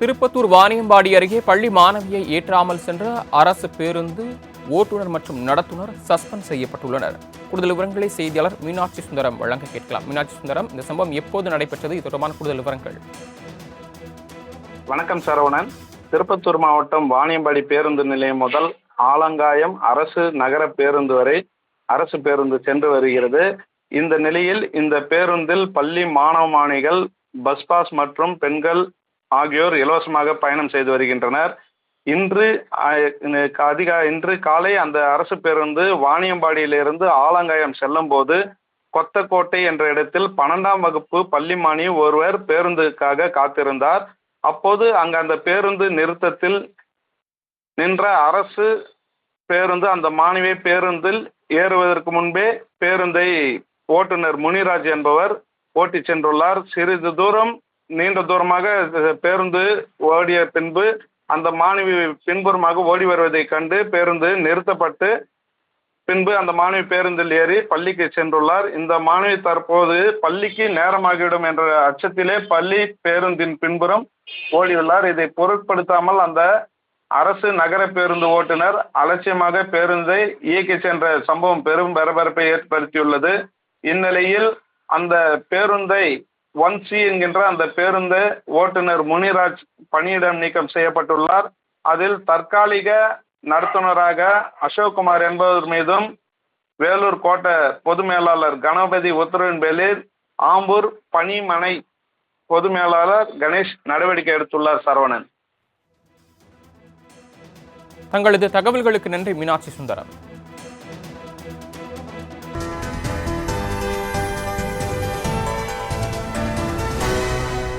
திருப்பத்தூர் வாணியம்பாடி அருகே பள்ளி மாணவியை ஏற்றாமல் சென்ற அரசு பேருந்து ஓட்டுநர் மற்றும் நடத்துனர் சஸ்பெண்ட் செய்யப்பட்டுள்ளனர். கூடுதல் விவரங்களை செய்தியாளர் மீனாட்சி சுந்தரம் வழங்க கேட்கலாம். மீனாட்சி சுந்தரம் இந்த சம்பவம் எப்போது நடைபெற்றது? இது தொடர்பான கூடுதல் விவரங்கள். வணக்கம் சரவணன். திருப்பத்தூர் மாவட்டம் வாணியம்பாடி பேருந்து நிலையம் முதல் ஆலங்காயம் அரசு நகர பேருந்து வரை அரசு பேருந்து சென்று வருகிறது. இந்த நிலையில் இந்த பேருந்தில் பள்ளி மாணவ மாணிகள் பஸ் பாஸ் மற்றும் பெண்கள் ஆகியோர் இலவசமாக பயணம் செய்து வருகின்றனர். இன்று அதிகா இன்று காலை அந்த அரசு பேருந்து வாணியம்பாடியிலிருந்து ஆலங்காயம் செல்லும் போது கொத்தக்கோட்டை என்ற இடத்தில் பன்னெண்டாம் வகுப்பு பள்ளி மாணவி ஒருவர் பேருந்துக்காக காத்திருந்தார். அப்போது அங்கு அந்த பேருந்து நிறுத்தத்தில் நின்ற அரசு பேருந்து அந்த மாணவி பேருந்தில் ஏறுவதற்கு முன்பே பேருந்தை ஓட்டுநர் முனிராஜ் என்பவர் ஓட்டிச் சென்றுள்ளார். சிறிது தூரம் நீண்ட தூரமாக பேருந்து ஓடிய பின்பு அந்த மாணவி பின்புறமாக ஓடி வருவதைக் கண்டு பேருந்து நிறுத்தப்பட்டு பின்பு அந்த மாணவி பேருந்தில் ஏறி பள்ளிக்கு சென்றுள்ளார். இந்த மாணவி தற்போது பள்ளிக்கு நேரமாகிவிடும் என்ற அச்சத்திலே பள்ளி பேருந்தின் பின்புறம் ஓடியுள்ளார். இதை பொருட்படுத்தாமல் அந்த அரசு நகர பேருந்து ஓட்டுநர் அலட்சியமாக பேருந்தை இயக்கி சென்ற சம்பவம் பெரும் பரபரப்பை ஏற்படுத்தியுள்ளது. இந்நிலையில் அந்த பேருந்தை ஒன் சி என்கின்ற அந்த பேருந்து ஓட்டுநர் முனிராஜ் பணியிடம் நீக்கம் செய்யப்பட்டுள்ளார். அதில் தற்காலிக நடத்துனராக அசோக்குமார் என்பவர் மீதும் வேலூர் கோட்டை பொது மேலாளர் கணபதி உத்தரவின் பேரில் ஆம்பூர் பணிமனை பொது மேலாளர் கணேஷ் நடவடிக்கை எடுத்துள்ளார் சரவணன். தங்களது தகவல்களுக்கு நன்றி மீனாட்சி சுந்தரம்.